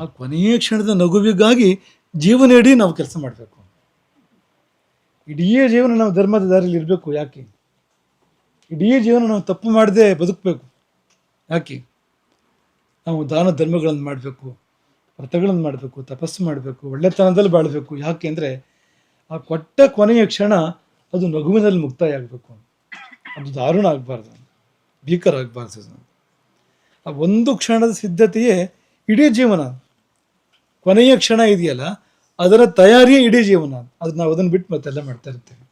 ಆ ಕೊನೆಯ ಕ್ಷಣದ ನಗುವಿಗಾಗಿ ಜೀವನ ಇಡೀ ನಾವು ಕೆಲಸ ಮಾಡಬೇಕು. ಇಡೀ ಜೀವನ ನಾವು ಧರ್ಮದ ದಾರಿಯಲ್ಲಿ ಇರಬೇಕು, ಯಾಕೆ? ಇಡೀ ಜೀವನ ನಾವು ತಪ್ಪು ಮಾಡದೆ ಬದುಕಬೇಕು, ಯಾಕೆ? ನಾವು ದಾನ ಧರ್ಮಗಳನ್ನು ಮಾಡಬೇಕು, ವ್ರತಗಳನ್ನು ಮಾಡಬೇಕು, ತಪಸ್ಸು ಮಾಡಬೇಕು, ಒಳ್ಳೆತನದಲ್ಲಿ ಬಾಳಬೇಕು, ಯಾಕೆ ಅಂದರೆ ಆ ಕೊಟ್ಟ ಕೊನೆಯ ಕ್ಷಣ ಅದು ನಗುವಿನಲ್ಲಿ ಮುಕ್ತಾಯ ಆಗಬೇಕು. ಅದು ದಾರುಣ ಆಗಬಾರ್ದು, ಭೀಕರ ಆಗಬಾರ್ದು. ಆ ಒಂದು ಕ್ಷಣದ ಸಿದ್ಧತೆಯೇ ಇಡೀ ಜೀವನ. ಕೊನೆಯ ಕ್ಷಣ ಇದೆಯಲ್ಲ? ಅದರ ತಯಾರಿಯೇ ಇಡೀ ಜೀವನ. ಅದು ನಾವು ಅದನ್ನು ಬಿಟ್ಟು ಮತ್ತೆಲ್ಲ ಮಾಡ್ತಾ ಇರ್ತೇವೆ.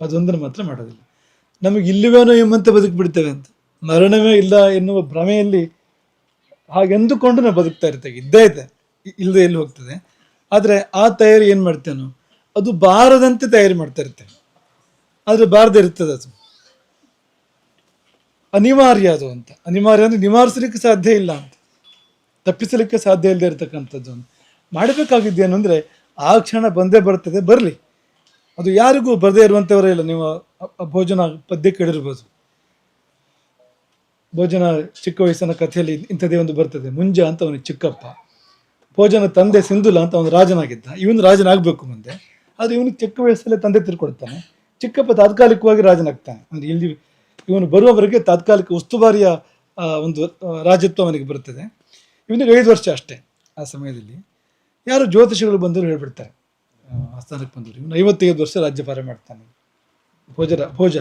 ಅದೊಂದನ್ನು ಮಾತ್ರ ಮಾಡೋದಿಲ್ಲ. ನಮಗೆ ಇಲ್ಲವೇನೋ ಎಂಬಂತೆ ಬದುಕು ಬಿಡ್ತೇವೆ ಅಂತ. ಮರಣವೇ ಇಲ್ಲ ಎನ್ನುವ ಭ್ರಮೆಯಲ್ಲಿ ಹಾಗೆಂದುಕೊಂಡು ನಾವು ಬದುಕ್ತಾ ಇರ್ತೇವೆ. ಇದ್ದೇ ಇದೆ. ಇಲ್ಲದೆ ಎಲ್ಲಿ ಹೋಗ್ತದೆ? ಆದರೆ ಆ ತಯಾರಿ ಏನು ಮಾಡ್ತೇನೋ ಅದು ಬಾರದಂತೆ ತಯಾರಿ ಮಾಡ್ತಾ ಇರ್ತೇವೆ. ಆದರೆ ಬಾರದೆ ಇರ್ತದೆ ಅದು. ಅನಿವಾರ್ಯ ಅದು ಅಂತ. ಅನಿವಾರ್ಯ ಅಂದರೆ ನಿವಾರಿಸಲಿಕ್ಕೆ ಸಾಧ್ಯ ಇಲ್ಲ ತಪ್ಪಿಸಲಿಕ್ಕೆ ಸಾಧ್ಯ ಇಲ್ಲದೆ ಇರತಕ್ಕಂಥದ್ದು ಮಾಡಬೇಕಾಗಿದ್ದೇನು ಅಂದರೆ ಆ ಕ್ಷಣ ಬಂದೇ ಬರ್ತದೆ, ಬರಲಿ. ಅದು ಯಾರಿಗೂ ಬರದೇ ಇರುವಂಥವರೇ ಇಲ್ಲ. ನೀವು ಭೋಜನ ಪದ್ಯ ಕೇಳಿರ್ಬೋದು. ಭೋಜನ ಚಿಕ್ಕ ವಯಸ್ಸಿನ ಕಥೆಯಲ್ಲಿ ಇಂಥದ್ದೇ ಒಂದು ಬರ್ತದೆ. ಮುಂಜ ಅಂತ ಅವನಿಗೆ ಚಿಕ್ಕಪ್ಪ. ಭೋಜನ ತಂದೆ ಸಿಂಧುಲ ಅಂತ ಅವನು ರಾಜನಾಗಿದ್ದ. ಇವನು ರಾಜನಾಗಬೇಕು ಮುಂದೆ. ಆದರೆ ಇವನು ಚಿಕ್ಕ ವಯಸ್ಸಲ್ಲೇ ತಂದೆ ತಿರ್ಕೊಡ್ತಾನೆ ಚಿಕ್ಕಪ್ಪ ತಾತ್ಕಾಲಿಕವಾಗಿ ರಾಜನಾಗ್ತಾನೆ. ಅಂದರೆ ಇಲ್ಲಿ ಇವನು ಬರುವವರೆಗೆ ತಾತ್ಕಾಲಿಕ ಉಸ್ತುವಾರಿಯ ಒಂದು ರಾಜತ್ವ ಅವನಿಗೆ ಬರ್ತದೆ. ಇವನಿಗೆ ಐದು ವರ್ಷ ಅಷ್ಟೇ ಆ ಸಮಯದಲ್ಲಿ. ಯಾರು ಜ್ಯೋತಿಷಿಗಳು ಬಂದರು ಹೇಳ್ಬಿಡ್ತಾರೆ. ಆಸ್ಥಾನಕ್ಕೆ ಬಂದರು ಇವನು ಐವತ್ತೈದು ವರ್ಷ ರಾಜ್ಯಭಾರ ಮಾಡ್ತಾನೆ. ಭೋಜರ ಭೋಜ.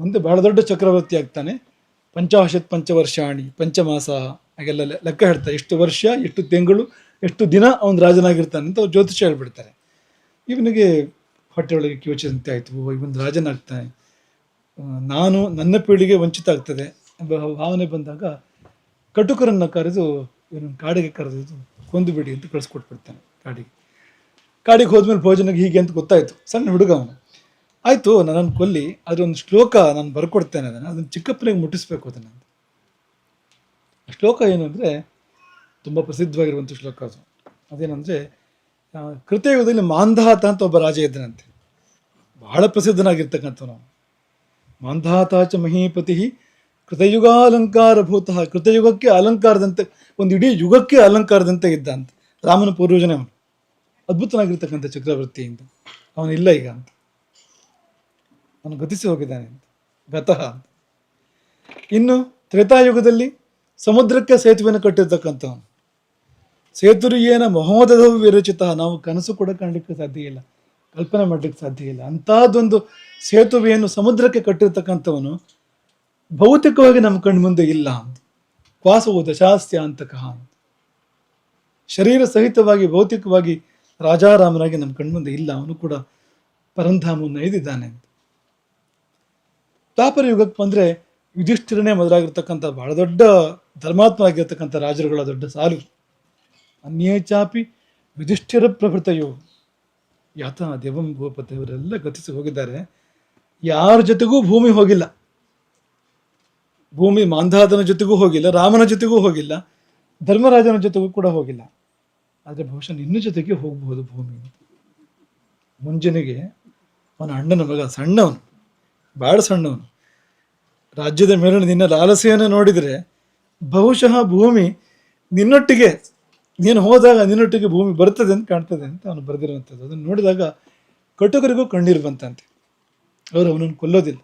ಮುಂದೆ ಬಹಳ ದೊಡ್ಡ ಚಕ್ರವರ್ತಿ ಆಗ್ತಾನೆ. ಪಂಚಾಶತ್ ಪಂಚವರ್ಷಾಣಿ, ಪಂಚಮಾಸ, ಹಾಗೆಲ್ಲ ಲೆಕ್ಕ ಹೇಳ್ತಾರೆ. ಎಷ್ಟು ವರ್ಷ, ಎಷ್ಟು ತಿಂಗಳು, ಎಷ್ಟು ದಿನ ಅವನು ರಾಜನಾಗಿರ್ತಾನೆ ಅಂತ ಅವ್ರು ಜ್ಯೋತಿಷ ಹೇಳ್ಬಿಡ್ತಾರೆ. ಇವನಿಗೆ ಹೊಟ್ಟೆ ಒಳಗೆ ಕಿವಚಿದಂತೆ ಆಯಿತು ಇವನು ರಾಜನಾಗ್ತಾನೆ. ನಾನು ನನ್ನ ಪೀಳಿಗೆ ವಂಚಿತ ಆಗ್ತದೆ ಎಂಬ ಭಾವನೆ ಬಂದಾಗ ಕಟುಕರನ್ನು ಕರೆದು ಇವನನ್ನು ಕಾಡಿಗೆ ಕರೆದಿದ್ದು ಕೊಂದುಬಿಡಿ ಅಂತ ಕಳಿಸ್ಕೊಟ್ಬಿಡ್ತಾನೆ ಕಾಡಿಗೆ. ಕಾಡಿಗೆ ಹೋದ್ಮೇಲೆ ಭೋಜನಕ್ಕೆ ಹೀಗೆ ಅಂತ ಗೊತ್ತಾಯಿತು. ಸಣ್ಣ ಹುಡುಗ ಅವನು. ಆಯಿತು, ನನ್ನನ್ನು ಕೊಲ್ಲಿ ಅದ್ರ ಒಂದು ಶ್ಲೋಕ ನಾನು ಬರ್ಕೊಡ್ತೇನೆ ಅದನ್ನು. ಅದನ್ನು ಚಿಕ್ಕಪ್ಪನಿಗೆ ಮುಟ್ಟಿಸ್ಬೇಕು ಅದನ್ನು ಶ್ಲೋಕ ಏನು ಅಂದರೆ ತುಂಬ ಪ್ರಸಿದ್ಧವಾಗಿರುವಂಥ ಶ್ಲೋಕ ಅದು. ಅದೇನಂದರೆ ಕೃತಯುಗದಲ್ಲಿ ಮಾಂಧಾತ ಅಂತ ಒಬ್ಬ ರಾಜ ಇದ್ದನಂತೆ. ಬಹಳ ಪ್ರಸಿದ್ಧನಾಗಿರ್ತಕ್ಕಂಥವನು ಮಾಂಧಾತಾಚ ಮಹೀಪತಿ ಕೃತಯುಗಾಲಂಕಾರಭೂತ, ಕೃತಯುಗಕ್ಕೆ ಅಲಂಕಾರದಂತೆ, ಒಂದು ಇಡೀ ಯುಗಕ್ಕೆ ಅಲಂಕಾರದಂತೆ ಇದ್ದ ಅಂತ ರಾಮನ ಪೂರ್ವಜನೇ ಅವನು. ಅದ್ಭುತನಾಗಿರ್ತಕ್ಕಂಥ ಚಕ್ರವರ್ತಿಯಿಂದ. ಅವನಿಲ್ಲ ಈಗ ಅಂತ. ಅವನು ಗತಿಸಿ ಹೋಗಿದ್ದಾನೆ ಅಂತ. ಗತಃ ಅಂತ. ಇನ್ನು ತ್ರೇತಾಯುಗದಲ್ಲಿ ಸಮುದ್ರಕ್ಕೆ ಸೇತುವೆಯನ್ನು ಕಟ್ಟಿರ್ತಕ್ಕಂಥವನು. ಸೇತುರಿಯೇನ ಮಹೋದಧವು ವಿರಚಿತ, ನಾವು ಕನಸು ಕೂಡ ಕಾಣಲಿಕ್ಕೆ ಸಾಧ್ಯ ಇಲ್ಲ, ಕಲ್ಪನೆ ಮಾಡಲಿಕ್ಕೆ ಸಾಧ್ಯ ಇಲ್ಲ. ಅಂಥದ್ದೊಂದು ಸೇತುವೆಯನ್ನು ಸಮುದ್ರಕ್ಕೆ ಕಟ್ಟಿರ್ತಕ್ಕಂಥವನು ಭೌತಿಕವಾಗಿ ನಮ್ಮ ಕಣ್ಣು ಮುಂದೆ ಇಲ್ಲ ಅಂತ. ಕ್ವಾಸವು ದಶಾಸ್ಯ ಅಂತಕಃ ಅಂತ ಶರೀರ ಸಹಿತವಾಗಿ, ಭೌತಿಕವಾಗಿ ರಾಜಾರಾಮನಾಗಿ ನಮ್ಮ ಕಣ್ಮುಂದೆ ಇಲ್ಲ, ಅವನು ಕೂಡ ಪರಂಧಾಮವನ್ನು ಐದಿದ್ದಾನೆ ಅಂತ. ಯುಗಕ್ಕೆ ಬಂದರೆ ಯುಧಿಷ್ಠಿರನೇ ಮೊದಲಾಗಿರ್ತಕ್ಕಂಥ ಬಹಳ ದೊಡ್ಡ ಧರ್ಮಾತ್ಮ ಆಗಿರ್ತಕ್ಕಂಥ ರಾಜರುಗಳ ದೊಡ್ಡ ಸಾಲು. ಅನ್ಯೇ ಚಾಪಿ ಯುಧಿಷ್ಠಿರ ಪ್ರಭೃತಯೋ. ಯಾತ ದೇವಂ ಭೂಪತಿಯವರೆಲ್ಲ ಗತಿಸಿ ಹೋಗಿದ್ದಾರೆ. ಯಾರ ಜೊತೆಗೂ ಭೂಮಿ ಹೋಗಿಲ್ಲ. ಭೂಮಿ ಮಾಂಧಾತನ ಜೊತೆಗೂ ಹೋಗಿಲ್ಲ, ರಾಮನ ಜೊತೆಗೂ ಹೋಗಿಲ್ಲ, ಧರ್ಮರಾಜನ ಜೊತೆಗೂ ಕೂಡ ಹೋಗಿಲ್ಲ. ಆದರೆ ಬಹುಶಃ ನಿನ್ನ ಜೊತೆಗೆ ಹೋಗಬಹುದು ಭೂಮಿ. ಮುಂಜಾನೆಗೆ ಅವನ ಅಣ್ಣನ ಮಗ, ಸಣ್ಣವನು ಭಾಳ ಸಣ್ಣವನು. ರಾಜ್ಯದ ಮೇಲಿನ ನಿನ್ನ ಲಾಲಸೆಯನ್ನು ನೋಡಿದರೆ ಬಹುಶಃ ಭೂಮಿ ನಿನ್ನೊಟ್ಟಿಗೆ, ನೀನು ಹೋದಾಗ ನಿನ್ನೊಟ್ಟಿಗೆ ಭೂಮಿ ಬರ್ತದೆ ಅಂತ ಕಾಣ್ತದೆ ಅಂತ ಅವನು ಬರೆದಿರುವಂಥದ್ದು. ಅದನ್ನು ನೋಡಿದಾಗ ಕಟುಕರಿಗೂ ಕಣ್ಣೀರು ಬಂತಂತೆ. ಅವರು ಅವನನ್ನು ಕೊಲ್ಲೋದಿಲ್ಲ.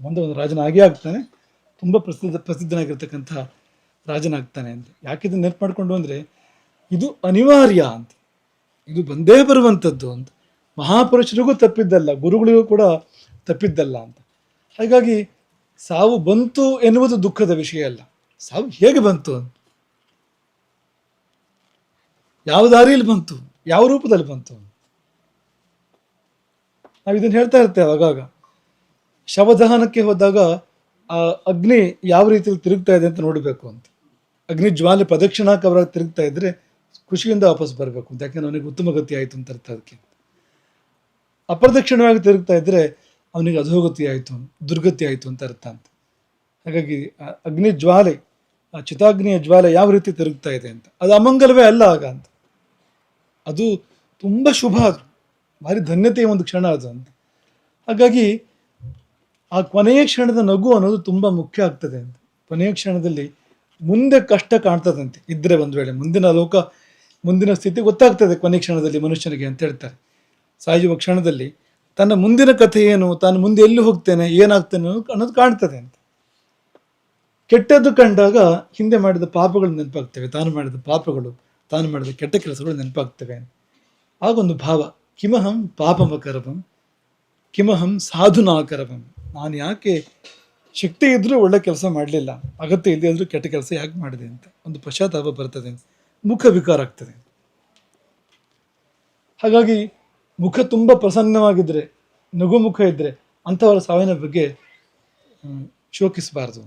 ಮುಂದೆ ಒಂದು ರಾಜನಾಗೇ ಆಗ್ತಾನೆ. ತುಂಬ ಪ್ರಸಿದ್ಧ ಪ್ರಸಿದ್ಧನಾಗಿರ್ತಕ್ಕಂಥ ರಾಜನಾಗ್ತಾನೆ ಅಂತ. ಯಾಕಿದನ್ನು ನೆನಪು ಮಾಡಿಕೊಂಡು ಅಂದರೆ, ಇದು ಅನಿವಾರ್ಯ ಅಂತ. ಇದು ಬಂದೇ ಬರುವಂಥದ್ದು ಅಂತ. ಮಹಾಪುರುಷರಿಗೂ ತಪ್ಪಿದ್ದಲ್ಲ, ಗುರುಗಳಿಗೂ ಕೂಡ ತಪ್ಪಿದ್ದಲ್ಲ ಅಂತ. ಹಾಗಾಗಿ ಸಾವು ಬಂತು ಎನ್ನುವುದು ದುಃಖದ ವಿಷಯ ಅಲ್ಲ. ಸಾವು ಹೇಗೆ ಬಂತು ಅಂತ? ಯಾವ ದಾರಿಯಲ್ಲಿ ಬಂತು? ಯಾವ ರೂಪದಲ್ಲಿ ಬಂತು ನಾವು ಇದನ್ನು ಹೇಳ್ತಾ ಇರ್ತೇವೆ ಆಗಾಗ. ಶವದಹನಕ್ಕೆ ಹೋದಾಗ ಆ, ಅಗ್ನಿ ಯಾವ ರೀತಿಯಲ್ಲಿ ತಿರುಗ್ತಾ ಇದೆ ಅಂತ ನೋಡಬೇಕು ಅಂತ. ಅಗ್ನಿ ಜ್ವಾಲೆ ಪ್ರದಕ್ಷಿಣಾಕವರಾಗಿ ತಿರುಗ್ತಾ ಇದ್ರೆ ಖುಷಿಯಿಂದ ವಾಪಸ್ ಬರಬೇಕು ಅಂತ. ಯಾಕೆಂದ್ರೆ ಅವನಿಗೆ ಉತ್ತಮ ಗತಿ ಆಯಿತು ಅಂತ ಅರ್ಥ ಅದಕ್ಕೆ. ಅಪ್ರದಕ್ಷಿಣವಾಗಿ ತಿರುಗ್ತಾ ಇದ್ದರೆ ಅವನಿಗೆ ಅಧೋಗತಿ ಆಯಿತು, ದುರ್ಗತಿ ಆಯಿತು ಅಂತ ಅರ್ಥ ಅಂತ. ಹಾಗಾಗಿ ಅಗ್ನಿ ಜ್ವಾಲೆ, ಆ, ಚಿತಾಗ್ನಿಯ ಜ್ವಾಲೆ ಯಾವ ರೀತಿ ತಿರುಗ್ತಾ ಇದೆ ಅಂತ. ಅದು ಅಮಂಗಲವೇ ಅಲ್ಲ ಆಗ ಅಂತ. ಅದು ತುಂಬ ಶುಭ ಅದು ಭಾರಿ ಧನ್ಯತೆಯ ಒಂದು ಕ್ಷಣ ಅದು ಅಂತ. ಹಾಗಾಗಿ ಆ ಕೊನೆಯ ಕ್ಷಣದ ನಗು ಅನ್ನೋದು ತುಂಬ ಮುಖ್ಯ ಆಗ್ತದೆ ಅಂತ. ಕೊನೆಯ ಕ್ಷಣದಲ್ಲಿ ಮುಂದೆ ಕಷ್ಟ ಕಾಣ್ತದಂತೆ. ಇದ್ದರೆ ಒಂದು ವೇಳೆ ಮುಂದಿನ ಲೋಕ, ಮುಂದಿನ ಸ್ಥಿತಿ ಗೊತ್ತಾಗ್ತದೆ ಕೊನೆ ಕ್ಷಣದಲ್ಲಿ ಮನುಷ್ಯನಿಗೆ ಅಂತ ಹೇಳ್ತಾರೆ. ಸಾಯುವ ಕ್ಷಣದಲ್ಲಿ ತನ್ನ ಮುಂದಿನ ಕಥೆ ಏನು, ತಾನು ಮುಂದೆ ಎಲ್ಲಿ ಹೋಗ್ತೇನೆ, ಏನಾಗ್ತೇನೆ ಅನ್ನೋದು- ಅನ್ನೋದು ಕಾಣ್ತದೆ ಅಂತ. ಕೆಟ್ಟದ್ದು ಕಂಡಾಗ ಹಿಂದೆ ಮಾಡಿದ ಪಾಪಗಳು ನೆನಪಾಗ್ತವೆ. ತಾನು ಮಾಡಿದ ಪಾಪಗಳು, ತಾನು ಮಾಡಿದ ಕೆಟ್ಟ ಕೆಲಸಗಳು ನೆನಪಾಗ್ತವೆ ಆಗೊಂದು ಭಾವ. ಕಿಮಹಂ ಪಾಪಮಕರವಂ, ಕಿಮಹಂ ಸಾಧುನಾಕರವಂ. ನಾನು ಯಾಕೆ ಶಕ್ತಿ ಇದ್ದರೂ ಒಳ್ಳೆ ಕೆಲಸ ಮಾಡಲಿಲ್ಲ, ಅಗತ್ಯ ಇಲ್ಲದೆ ಆದರೂ ಕೆಟ್ಟ ಕೆಲಸ ಯಾಕೆ ಮಾಡಿದೆ ಅಂತ. ಒಂದು ಪಶ್ಚಾತ್ತಾಪ ಬರ್ತದೆ ಮುಖ ವಿಕಾರ ಆಗ್ತದೆ ಹಾಗಾಗಿ ಮುಖ ತುಂಬ ಪ್ರಸನ್ನವಾಗಿದ್ದರೆ ನಗು ಮುಖ ಇದ್ದರೆ ಅಂಥವರ ಸಾವಿನ ಬಗ್ಗೆ ಶೋಕಿಸಬಾರ್ದು ಶೋಕಿಸಬಾರ್ದು